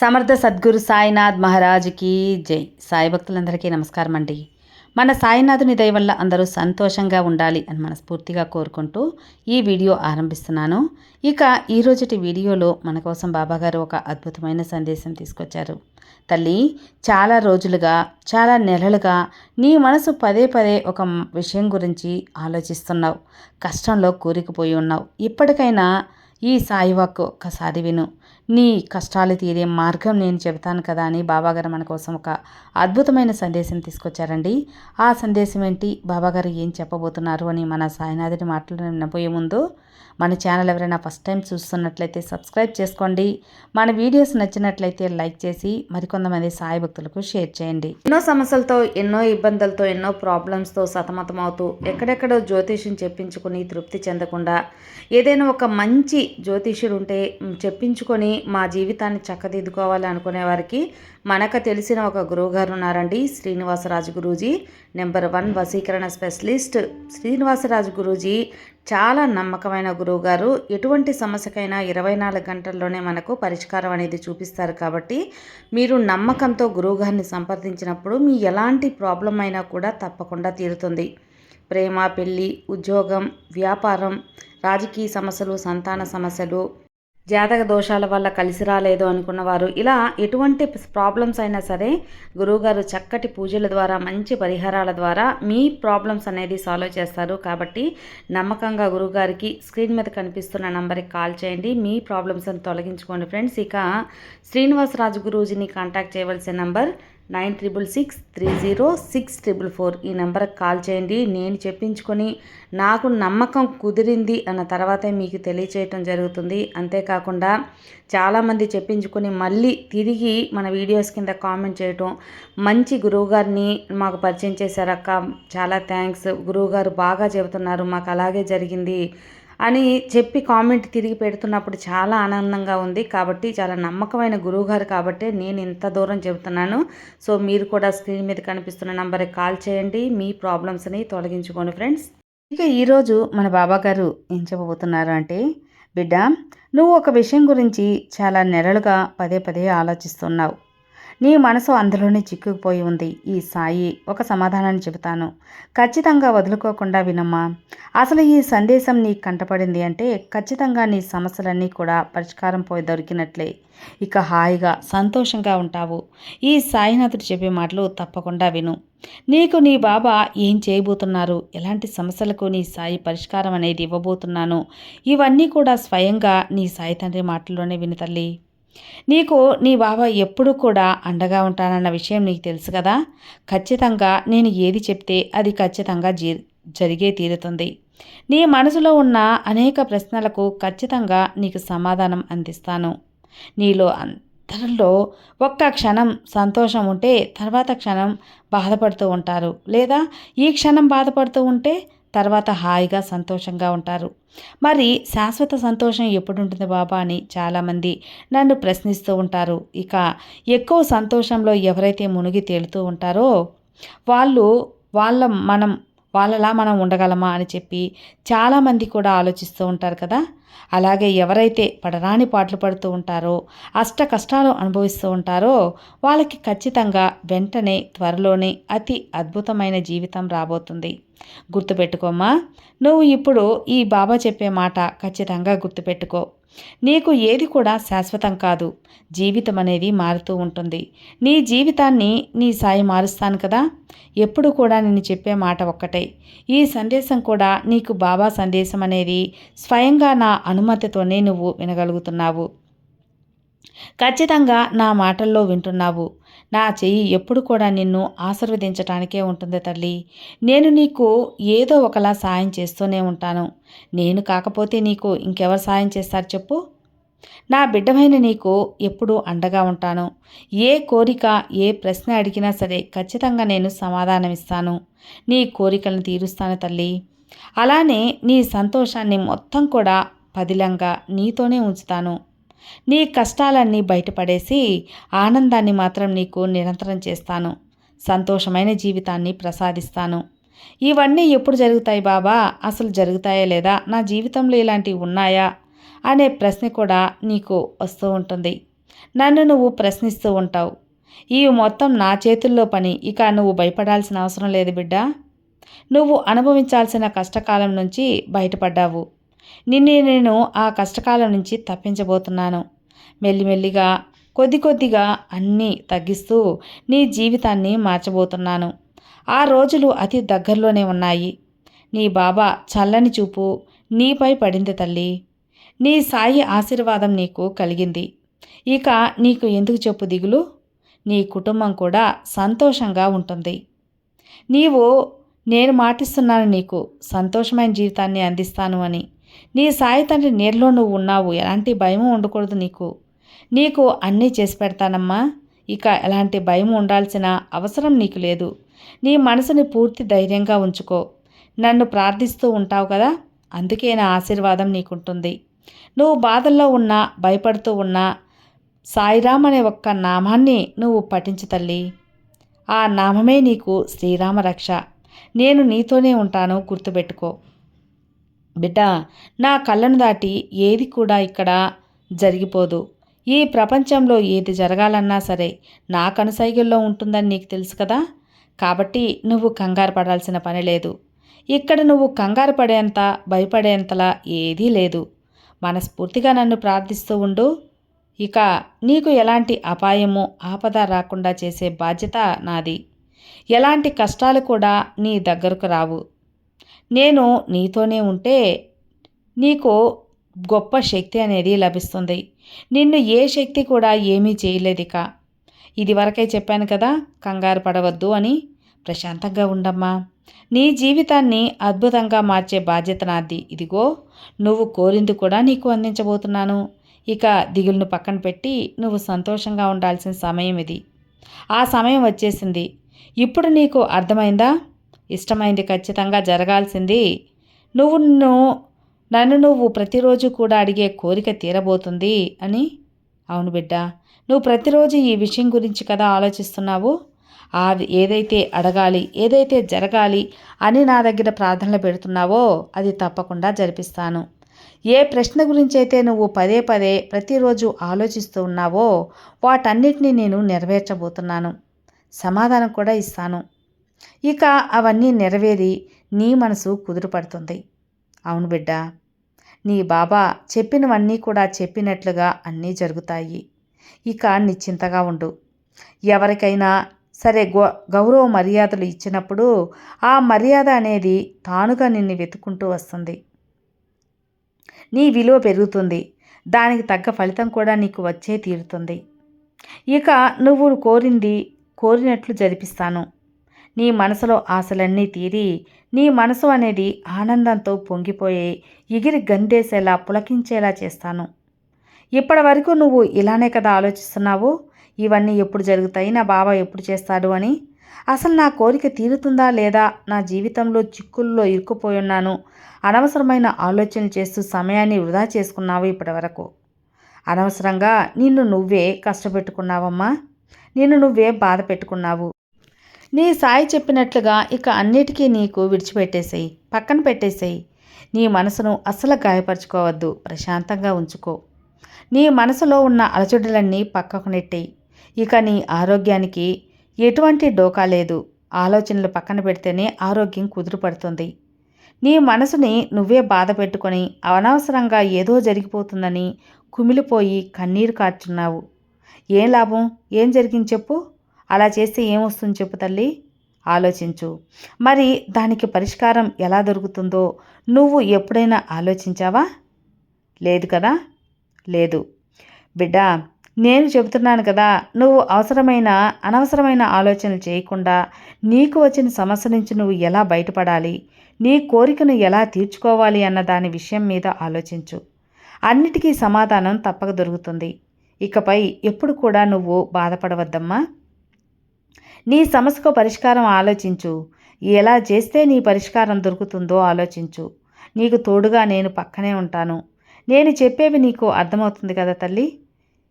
సమర్థ సద్గురు సాయినాథ్ మహారాజుకి జై. సాయి భక్తులందరికీ నమస్కారం అండి. మన సాయినాథుని దయ వల్ల అందరూ సంతోషంగా ఉండాలి అని మనస్ఫూర్తిగా కోరుకుంటూ ఈ వీడియో ఆరంభిస్తున్నాను. ఇక ఈ రోజుటి వీడియోలో మన కోసం బాబాగారు ఒక అద్భుతమైన సందేశం తీసుకొచ్చారు. తల్లి చాలా రోజులుగా చాలా నెలలుగా నీ మనసు పదే పదే ఒక విషయం గురించి ఆలోచిస్తున్నావు. కష్టంలో కూరుకుపోయి ఉన్నావు. ఇప్పటికైనా ఈ సాయివాక్ ఒక్కసారి విను. నీ కష్టాలు తీరే మార్గం నేను చెబుతాను కదా అని బాబాగారు మన కోసం ఒక అద్భుతమైన సందేశం తీసుకొచ్చారండి. ఆ సందేశం ఏంటి? బాబాగారు ఏం చెప్పబోతున్నారు అని మన సాయినాథుని మాటలు వినబోయే ముందు మన ఛానల్ ఎవరైనా ఫస్ట్ టైం చూస్తున్నట్లయితే సబ్స్క్రైబ్ చేసుకోండి. మన వీడియోస్ నచ్చినట్లయితే లైక్ చేసి మరికొంతమంది సాయి భక్తులకు షేర్ చేయండి. ఎన్నో సమస్యలతో ఎన్నో ఇబ్బందులతో ఎన్నో ప్రాబ్లమ్స్తో సతమతమవుతూ ఎక్కడెక్కడో జ్యోతిష్యం చెప్పించుకుని తృప్తి చెందకుండా ఏదైనా ఒక మంచి జ్యోతిష్యుడు ఉంటే చెప్పించుకొని మా జీవితాన్ని చక్కదిద్దుకోవాలి అనుకునే వారికి మనకు తెలిసిన ఒక గురువుగారు ఉన్నారండి శ్రీనివాసరాజు గురూజీ. నెంబర్ వన్ వసీకరణ స్పెషలిస్ట్ శ్రీనివాసరాజు గురూజీ. చాలా నమ్మకమైన గురువుగారు. ఎటువంటి సమస్యకైనా ఇరవై నాలుగు గంటల్లోనే మనకు పరిష్కారం అనేది చూపిస్తారు కాబట్టి మీరు నమ్మకంతో గురువుగారిని సంప్రదించినప్పుడు మీ ఎలాంటి ప్రాబ్లం అయినా కూడా తప్పకుండా తీరుతుంది. ప్రేమ పెళ్ళి ఉద్యోగం వ్యాపారం రాజకీయ సమస్యలు సంతాన సమస్యలు జాతక దోషాల వల్ల కలిసి రాలేదు అనుకున్నవారు ఇలా ఎటువంటి ప్రాబ్లమ్స్ అయినా సరే గురువుగారు చక్కటి పూజల ద్వారా మంచి పరిహారాల ద్వారా మీ ప్రాబ్లమ్స్ అనేది సాల్వ్ చేస్తారు. కాబట్టి నమ్మకంగా గురువుగారికి స్క్రీన్ మీద కనిపిస్తున్న నంబర్కి కాల్ చేయండి. మీ ప్రాబ్లమ్స్ని తొలగించుకోండి. ఫ్రెండ్స్ ఇక శ్రీనివాసరాజు గురూజీని కాంటాక్ట్ చేయవలసిన number nine triple six three zero six triple four. ఈ నెంబర్కి కాల్ చేయండి. నేను చెప్పించుకొని నాకు నమ్మకం కుదిరింది అన్న తర్వాతే మీకు తెలియచేయటం జరుగుతుంది. అంతేకాకుండా చాలామంది చెప్పించుకొని మళ్ళీ తిరిగి మన వీడియోస్ కింద కామెంట్ చేయటం. మంచి గురువుగారిని మాకు పరిచయం చేశారక్క. చాలా థ్యాంక్స్. గురువుగారు బాగా చెబుతున్నారు. మాకు అలాగే జరిగింది. అని చెప్పి కామెంట్ తిరిగి పెడుతున్నప్పుడు చాలా ఆనందంగా ఉంది. కాబట్టి చాలా నమ్మకమైన గురువుగారు కాబట్టి నేను ఇంత దూరం చెబుతున్నాను. సో మీరు కూడా స్క్రీన్ మీద కనిపిస్తున్న నంబర్కి కాల్ చేయండి. మీ ప్రాబ్లమ్స్ని తొలగించుకోండి ఫ్రెండ్స్. ఇక ఈరోజు మన బాబా గారు ఏం చెప్పబోతున్నారు అంటే బిడ్డ నువ్వు ఒక విషయం గురించి చాలా నెలలుగా పదే పదే ఆలోచిస్తున్నావు. నీ మనసు అందులోనే చిక్కుకుపోయి ఉంది. ఈ సాయి ఒక సమాధానాన్ని చెబుతాను. ఖచ్చితంగా వదులుకోకుండా వినమ్మా. అసలు ఈ సందేశం నీ కంటపడింది అంటే ఖచ్చితంగా నీ సమస్యలన్నీ కూడా పరిష్కారం పోయి దొరికినట్లే. ఇక హాయిగా సంతోషంగా ఉంటావు. ఈ సాయినాథుడు చెప్పే మాటలు తప్పకుండా విను. నీకు నీ బాబా ఏం చేయబోతున్నారు? ఎలాంటి సమస్యలకు నీ సాయి పరిష్కారం అనేది ఇవ్వబోతున్నాను? ఇవన్నీ కూడా స్వయంగా నీ సాయి తండ్రి మాటల్లోనే విను తల్లి. నీకు నీ బాబా ఎప్పుడు కూడా అండగా ఉంటానన్న విషయం నీకు తెలుసు కదా? ఖచ్చితంగా నేను ఏది చెప్తే అది ఖచ్చితంగా జీ జరిగే తీరుతుంది. నీ మనసులో ఉన్న అనేక ప్రశ్నలకు ఖచ్చితంగా నీకు సమాధానం అందిస్తాను. నీలో అందరిలో ఒక్క క్షణం సంతోషం ఉంటే తర్వాత క్షణం బాధపడుతూ ఉంటారు. లేదా ఈ క్షణం బాధపడుతూ ఉంటే తర్వాత హాయిగా సంతోషంగా ఉంటారు. మరి శాశ్వత సంతోషం ఎప్పుడు ఉంటుంది బాబా అని చాలామంది నన్ను ప్రశ్నిస్తూ ఉంటారు. ఇక ఎక్కువ సంతోషంలో ఎవరైతే మునిగి తేలుతూ ఉంటారో వాళ్ళు వాళ్ళ మనం వాళ్ళలా మనం ఉండగలమా అని చెప్పి చాలామంది కూడా ఆలోచిస్తూ ఉంటారు కదా. అలాగే ఎవరైతే పడరాని పాటలు పడుతూ ఉంటారో అష్ట కష్టాలు అనుభవిస్తూ ఉంటారో వాళ్ళకి ఖచ్చితంగా వెంటనే త్వరలోనే అతి అద్భుతమైన జీవితం రాబోతుంది. గుర్తుపెట్టుకోమ్మా నువ్వు ఇప్పుడు ఈ బాబా చెప్పే మాట ఖచ్చితంగా గుర్తుపెట్టుకో. నీకు ఏది కూడా శాశ్వతం కాదు. జీవితం అనేది మారుతూ ఉంటుంది. నీ జీవితాన్ని నీ సాయి మారుస్తాను కదా? ఎప్పుడు కూడా నేను చెప్పే మాట ఒక్కటే. ఈ సందేశం కూడా నీకు బాబా సందేశం అనేది స్వయంగా నా అనుమతితోనే నువ్వు వినగలుగుతున్నావు. ఖచ్చితంగా నా మాటల్లో వింటున్నావు. నా చెయ్యి ఎప్పుడు కూడా నిన్ను ఆశీర్వదించటానికే ఉంటుంది తల్లి. నేను నీకు ఏదో ఒకలా సాయం చేస్తూనే ఉంటాను. నేను కాకపోతే నీకు ఇంకెవరు సాయం చేస్తారు చెప్పు. నా బిడ్డమైన నీకు ఎప్పుడూ అండగా ఉంటాను. ఏ కోరిక ఏ ప్రశ్న అడిగినా సరే ఖచ్చితంగా నేను సమాధానమిస్తాను. నీ కోరికలను తీరుస్తాను తల్లి. అలానే నీ సంతోషాన్ని మొత్తం కూడా పదిలంగా నీతోనే ఉంచుతాను. నీ కష్టాలన్నీ బయటపడేసి ఆనందాన్ని మాత్రం నీకు నిరంతరం చేస్తాను. సంతోషమైన జీవితాన్ని ప్రసాదిస్తాను. ఇవన్నీ ఎప్పుడు జరుగుతాయి బాబా? అసలు జరుగుతాయా లేదా? నా జీవితంలో ఇలాంటివి ఉన్నాయా? అనే ప్రశ్న కూడా నీకు వస్తూ ఉంటుంది. నన్ను నువ్వు ప్రశ్నిస్తూ ఉంటావు. ఇవి మొత్తం నా చేతుల్లో పని. ఇక నువ్వు భయపడాల్సిన అవసరం లేదు బిడ్డ. నువ్వు అనుభవించాల్సిన కష్టకాలం నుంచి బయటపడ్డావు. నిన్ను నేను ఆ కష్టకాలం నుంచి తప్పించబోతున్నాను. మెల్లిమెల్లిగా కొద్ది కొద్దిగా అన్నీ తగ్గిస్తూ నీ జీవితాన్ని మార్చబోతున్నాను. ఆ రోజులు అతి దగ్గరలోనే ఉన్నాయి. నీ బాబా చల్లని చూపు నీపై పడింది తల్లి. నీ సాయి ఆశీర్వాదం నీకు కలిగింది. ఇక నీకు ఎందుకు చెప్పు దిగులు? నీ కుటుంబం కూడా సంతోషంగా ఉంటుంది. నీవు నేను మాటిస్తున్నాను నీకు సంతోషమైన జీవితాన్ని అందిస్తాను అని. నీ సాయి తండ్రి నేరులో నువ్వు ఉన్నావు. ఎలాంటి భయము ఉండకూడదు నీకు. నీకు అన్నీ చేసి పెడతానమ్మా. ఇక ఎలాంటి భయం ఉండాల్సిన అవసరం నీకు లేదు. నీ మనసుని పూర్తి ధైర్యంగా ఉంచుకో. నన్ను ప్రార్థిస్తూ ఉంటావు కదా? అందుకే నా ఆశీర్వాదం నీకుంటుంది. నువ్వు బాధల్లో ఉన్నా భయపడుతూ ఉన్నా సాయిరామ్ అనే ఒక్క నామాన్ని నువ్వు పఠించు తల్లి. ఆ నామమే నీకు శ్రీరామ రక్ష నేను నీతోనే ఉంటాను గుర్తుపెట్టుకో. బిడ్డ నా కళ్ళను దాటి ఏది కూడా ఇక్కడ జరిగిపోదు. ఈ ప్రపంచంలో ఏది జరగాలన్నా సరే నా కనుసైగుల్లో ఉంటుందని నీకు తెలుసు కదా? కాబట్టి నువ్వు కంగారు పడాల్సిన పని లేదు. ఇక్కడ నువ్వు కంగారు పడేంత భయపడేంతలా ఏదీ లేదు. మనస్ఫూర్తిగా నన్ను ప్రార్థిస్తూ ఉండు. ఇక నీకు ఎలాంటి అపాయము ఆపద రాకుండా చేసే బాధ్యత నాది. ఎలాంటి కష్టాలు కూడా నీ దగ్గరకు రావు. నేను నీతోనే ఉంటే నీకు గొప్ప శక్తి అనేది లభిస్తుంది. నిన్ను ఏ శక్తి కూడా ఏమీ చేయలేదు ఇక ఇదివరకే చెప్పాను కదా కంగారు పడవద్దు అని. ప్రశాంతంగా ఉండమ్మా. నీ జీవితాన్ని అద్భుతంగా మార్చే బాధ్యత నాది. ఇదిగో నువ్వు కోరింది కూడా నీకు అందించబోతున్నాను. ఇక దిగులును పక్కన పెట్టి నువ్వు సంతోషంగా ఉండాల్సిన సమయం ఇది. ఆ సమయం వచ్చేసింది. ఇప్పుడు నీకు అర్థమైందా? ఇష్టమైంది ఖచ్చితంగా జరగాల్సింది. నువ్వు నిన్ను నన్ను నువ్వు ప్రతిరోజు కూడా అడిగే కోరిక తీరబోతుంది అని. అవును బిడ్డ నువ్వు ప్రతిరోజు ఈ విషయం గురించి కదా ఆలోచిస్తున్నావు? అది ఏదైతే అడగాలి ఏదైతే జరగాలి అని నా దగ్గర ప్రార్థనలు పెడుతున్నావో అది తప్పకుండా జరిపిస్తాను. ఏ ప్రశ్న గురించి అయితే నువ్వు పదే పదే ప్రతిరోజు ఆలోచిస్తూ ఉన్నావో వాటన్నిటిని నేను నెరవేర్చబోతున్నాను. సమాధానం కూడా ఇస్తాను. ఇక అవన్నీ నెరవేరి నీ మనసు కుదురుపడుతుంది. అవును బిడ్డ నీ బాబా చెప్పినవన్నీ కూడా చెప్పినట్లుగా అన్నీ జరుగుతాయి. ఇక నిశ్చింతగా ఉండు. ఎవరికైనా సరే గౌ గౌరవ మర్యాదలు ఇచ్చినప్పుడు ఆ మర్యాద అనేది తానుగా నిన్ను వెతుకుంటూ వస్తుంది. నీ విలువ పెరుగుతుంది. దానికి తగ్గ ఫలితం కూడా నీకు వచ్చే తీరుతుంది. ఇక నువ్వు కోరింది కోరినట్లు జరిపిస్తాను. నీ మనసులో ఆశలన్నీ తీరి నీ మనసు అనేది ఆనందంతో పొంగిపోయి ఎగిరి గందేసేలా పులకించేలా చేస్తాను. ఇప్పటి వరకు నువ్వు ఇలానే కదా ఆలోచిస్తున్నావు? ఇవన్నీ ఎప్పుడు జరుగుతాయి? నా బాబా ఎప్పుడు చేస్తాడు అని? అసలు నా కోరిక తీరుతుందా లేదా? నా జీవితంలో చిక్కుల్లో ఇరుక్కుపోయి ఉన్నాను. అనవసరమైన ఆలోచనలు చేస్తూ సమయాన్ని వృధా చేసుకున్నావు ఇప్పటి వరకు అనవసరంగా నిన్ను నువ్వే కష్టపెట్టుకున్నావమ్మా. నిన్ను నువ్వే బాధ పెట్టుకున్నావు. నీ సాయి చెప్పినట్లుగా ఇక అన్నిటికీ నీకు విడిచిపెట్టేసేయి పక్కన పెట్టేసేయి. నీ మనసును అస్సలు గాయపరచుకోవద్దు ప్రశాంతంగా ఉంచుకో. నీ మనసులో ఉన్న అలచడులన్నీ పక్కకు నెట్టేయి. ఇక నీ ఆరోగ్యానికి ఎటువంటి డోకా లేదు. ఆలోచనలు పక్కన పెడితేనే ఆరోగ్యం కుదురుపడుతుంది నీ మనసుని నువ్వే బాధ పెట్టుకొని అనవసరంగా ఏదో జరిగిపోతుందని కుమిలిపోయి కన్నీరు కార్చున్నావు. ఏం లాభం? ఏం జరిగింది చెప్పు. అలా చేస్తే ఏమొస్తుంది చెప్పు తల్లి? ఆలోచించు. మరి దానికి పరిష్కారం ఎలా దొరుకుతుందో నువ్వు ఎప్పుడైనా ఆలోచించావా? లేదు కదా? లేదు. బిడ్డ నేను చెబుతున్నాను కదా నువ్వు అవసరమైన అనవసరమైన ఆలోచనలు చేయకుండా నీకు వచ్చిన సమస్య నుంచి నువ్వు ఎలా బయటపడాలి? నీ కోరికను ఎలా తీర్చుకోవాలి అన్న దాని విషయం మీద ఆలోచించు. అన్నిటికీ సమాధానం తప్పక దొరుకుతుంది. ఇకపై ఎప్పుడు కూడా నువ్వు బాధపడవద్దమ్మా. నీ సమస్యకు పరిష్కారం ఆలోచించు. ఎలా చేస్తే నీ పరిష్కారం దొరుకుతుందో ఆలోచించు. నీకు తోడుగా నేను పక్కనే ఉంటాను. నేను చెప్పేవి నీకు అర్థమవుతుంది కదా తల్లి?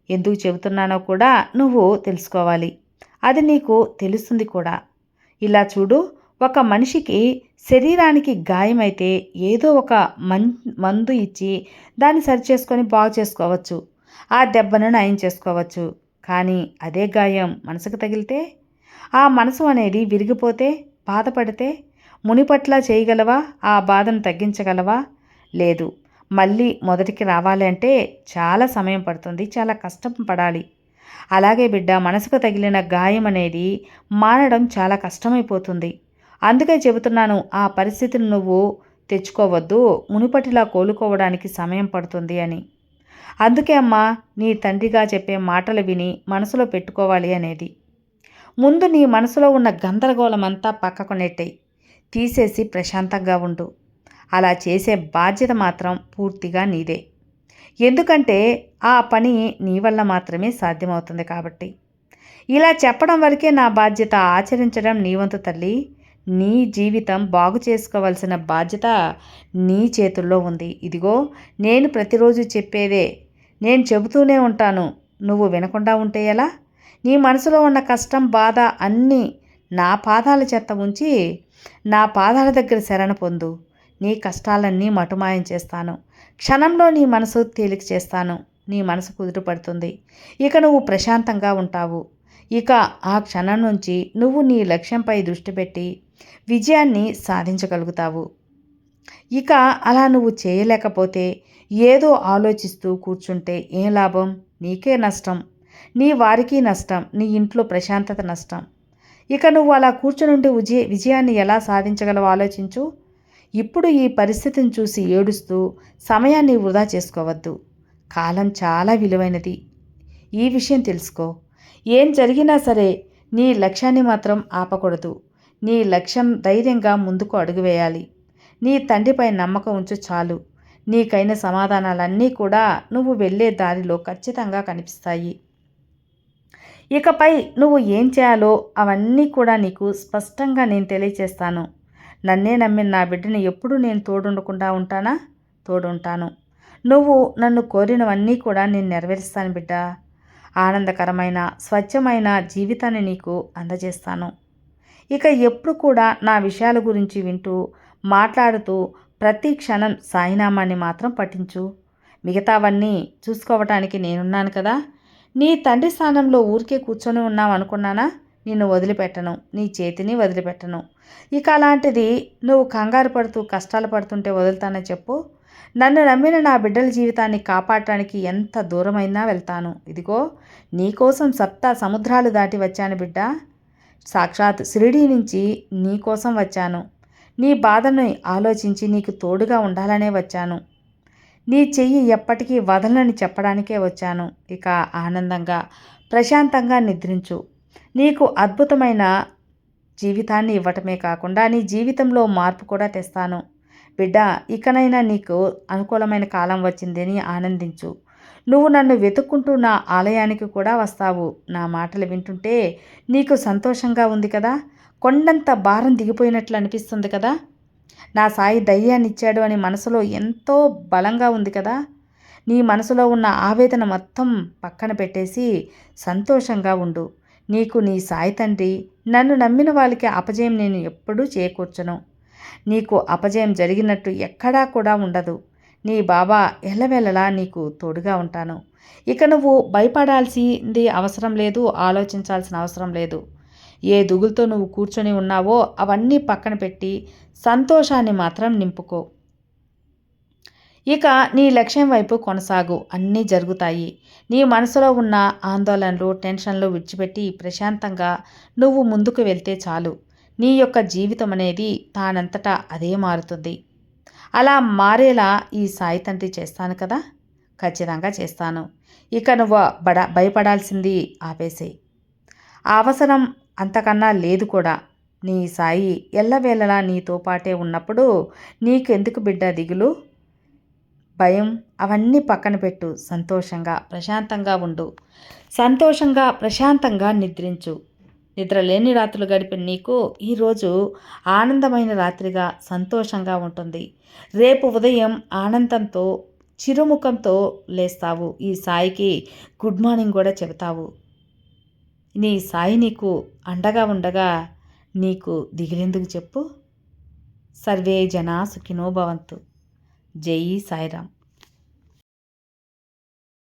ఎందుకు చెబుతున్నానో కూడా నువ్వు తెలుసుకోవాలి. అది నీకు తెలుస్తుంది కూడా. ఇలా చూడు ఒక మనిషికి శరీరానికి గాయమైతే ఏదో ఒక మన్ మందు ఇచ్చి దాన్ని సరిచేసుకొని బాగు చేసుకోవచ్చు. ఆ దెబ్బను నయం చేసుకోవచ్చు. కానీ అదే గాయం మనసుకు తగిలితే ఆ మనసు అనేది విరిగిపోతే బాధపడితే మునిపట్లా చేయగలవా? ఆ బాధను తగ్గించగలవా? లేదు. మళ్ళీ మొదటికి రావాలి అంటే చాలా సమయం పడుతుంది చాలా కష్టం పడాలి. అలాగే బిడ్డ మనసుకు తగిలిన గాయం అనేది మానడం చాలా కష్టమైపోతుంది. అందుకే చెబుతున్నాను ఆ పరిస్థితిని నువ్వు తెచ్చుకోవద్దు మునుపటిలా కోలుకోవడానికి సమయం పడుతుంది అని. అందుకే అమ్మా నీ తండ్రిగా చెప్పే మాటలు విని మనసులో పెట్టుకోవాలి అనేది. ముందు నీ మనసులో ఉన్న గందరగోళమంతా పక్కకు నెట్టేయి. తీసేసి ప్రశాంతంగా ఉండు. అలా చేసే బాధ్యత మాత్రం పూర్తిగా నీదే. ఎందుకంటే ఆ పని నీ వల్ల మాత్రమే సాధ్యమవుతుంది కాబట్టి. ఇలా చెప్పడం వరకే నా బాధ్యత ఆచరించడం నీ వంతు తల్లి. నీ జీవితం బాగు చేసుకోవాల్సిన బాధ్యత నీ చేతుల్లో ఉంది. ఇదిగో నేను ప్రతిరోజు చెప్పేదే. నేను చెబుతూనే ఉంటాను. నువ్వు వినకుండా ఉంటే ఎలా? నీ మనసులో ఉన్న కష్టం బాధ అన్నీ నా పాదాల చెత్త ఉంచి నా పాదాల దగ్గర శరణ పొందు. నీ కష్టాలన్నీ మటుమాయం చేస్తాను. క్షణంలో నీ మనసు తేలిక చేస్తాను. నీ మనసు కుదుటపడుతుంది ఇక నువ్వు ప్రశాంతంగా ఉంటావు. ఇక ఆ క్షణం నుంచి నువ్వు నీ లక్ష్యంపై దృష్టి పెట్టి విజయాన్ని సాధించగలుగుతావు. ఇక అలా నువ్వు చేయలేకపోతే ఏదో ఆలోచిస్తూ కూర్చుంటే ఏం లాభం? నీకే నష్టం. నీ వారికి నష్టం నీ ఇంట్లో ప్రశాంతత నష్టం. ఇక నువ్వు అలా కూర్చునుండి విజయ విజయాన్ని ఎలా సాధించగలవో ఆలోచించు. ఇప్పుడు ఈ పరిస్థితిని చూసి ఏడుస్తూ సమయాన్ని వృధా చేసుకోవద్దు. కాలం చాలా విలువైనది. ఈ విషయం తెలుసుకో. ఏం జరిగినా సరే నీ లక్ష్యాన్ని మాత్రం ఆపకూడదు. నీ లక్ష్యం ధైర్యంగా ముందుకు అడుగు వేయాలి. నీ తండ్రిపై నమ్మకం ఉంచు చాలు. నీకైన సమాధానాలన్నీ కూడా నువ్వు వెళ్ళే దారిలో ఖచ్చితంగా కనిపిస్తాయి. ఇకపై నువ్వు ఏం చేయాలో అవన్నీ కూడా నీకు స్పష్టంగా నేను తెలియచేస్తాను. నన్నే నమ్మిన నా బిడ్డని ఎప్పుడూ నేను తోడుండకుండా ఉంటానా? తోడుంటాను. నువ్వు నన్ను కోరినవన్నీ కూడా నేను నెరవేరుస్తాను బిడ్డ. ఆనందకరమైన స్వచ్ఛమైన జీవితాన్ని నీకు అందజేస్తాను. ఇక ఎప్పుడు కూడా నా విషయాల గురించి వింటూ మాట్లాడుతూ ప్రతి క్షణం సాయినామాన్ని మాత్రం పఠించు. మిగతావన్నీ చూసుకోవటానికి నేనున్నాను కదా? నీ తండ్రి స్థానంలో ఊరికే కూర్చొని ఉన్నావు అనుకున్నానా? నిన్ను వదిలిపెట్టను. నీ చేతిని వదిలిపెట్టను. ఇక అలాంటిది నువ్వు కంగారు పడుతూ కష్టాలు పడుతుంటే వదులుతానని చెప్పు. నన్ను నమ్మిన నా బిడ్డల జీవితాన్ని కాపాడటానికి ఎంత దూరమైనా వెళ్తాను. ఇదిగో నీకోసం సప్తా సముద్రాలు దాటి వచ్చాను బిడ్డ. సాక్షాత్ షిరిడీ నుంచి నీకోసం వచ్చాను. నీ బాధను ఆలోచించి నీకు తోడుగా ఉండాలనే వచ్చాను. నీ చెయ్యి ఎప్పటికీ వదలని చెప్పడానికే వచ్చాను. ఇక ఆనందంగా ప్రశాంతంగా నిద్రించు. నీకు అద్భుతమైన జీవితాన్ని ఇవ్వటమే కాకుండా నీ జీవితంలో మార్పు కూడా తెస్తాను. బిడ్డ ఇకనైనా నీకు అనుకూలమైన కాలం వచ్చిందని ఆనందించు. నువ్వు నన్ను వెతుక్కుంటూ నా ఆలయానికి కూడా వస్తావు. నా మాటలు వింటుంటే నీకు సంతోషంగా ఉంది కదా? కొండంత భారం దిగిపోయినట్లు అనిపిస్తుంది కదా? నా సాయి ధైర్యాన్ని ఇచ్చాడు అని మనసులో ఎంతో బలంగా ఉంది కదా. నీ మనసులో ఉన్న ఆవేదన మొత్తం పక్కన పెట్టేసి సంతోషంగా ఉండు. నీకు నీ సాయి తండ్రి నన్ను నమ్మిన వాళ్ళకి అపజయం నేను ఎప్పుడూ చేకూర్చను. నీకు అపజయం జరిగినట్టు ఎక్కడా కూడా ఉండదు. నీ బాబా ఎల్లవెల్లలా నీకు తోడుగా ఉంటాను. ఇక నువ్వు భయపడాల్సింది అవసరం లేదు ఆలోచించాల్సిన అవసరం లేదు. ఏ దుగులతో నువ్వు కూర్చొని ఉన్నావో అవన్నీ పక్కన పెట్టి సంతోషాన్ని మాత్రం నింపుకో. ఇక నీ లక్ష్యం వైపు కొనసాగు. అన్నీ జరుగుతాయి. నీ మనసులో ఉన్న ఆందోళనలు టెన్షన్లు విడిచిపెట్టి ప్రశాంతంగా నువ్వు ముందుకు వెళ్తే చాలు. నీ యొక్క జీవితం అనేది తానంతటా అదే మారుతుంది. అలా మారేలా ఈ సాయి తండ్రి చేస్తాను కదా? ఖచ్చితంగా చేస్తాను. ఇక నువ్వు బడ భయపడాల్సింది ఆపేసే అవసరం అంతకన్నా లేదు కూడా. నీ సాయి ఎల్లవేళలా నీతో పాటే ఉన్నప్పుడు నీకెందుకు బిడ్డ దిగులు? భయం అవన్నీ పక్కన పెట్టు. సంతోషంగా ప్రశాంతంగా ఉండు. సంతోషంగా ప్రశాంతంగా నిద్రించు. నిద్రలేని రాత్రులు గడిపిన నీకు ఈరోజు ఆనందమైన రాత్రిగా సంతోషంగా ఉంటుంది. రేపు ఉదయం ఆనందంతో చిరుముఖంతో లేస్తావు. ఈ సాయికి గుడ్ మార్నింగ్ కూడా చెబుతావు. నీ సాయి నీకు అండగా ఉండగా నీకు దిగిలెందుకు చెప్పు. సర్వే జనా సుఖినో భవంతు. జై సాయిరామ్.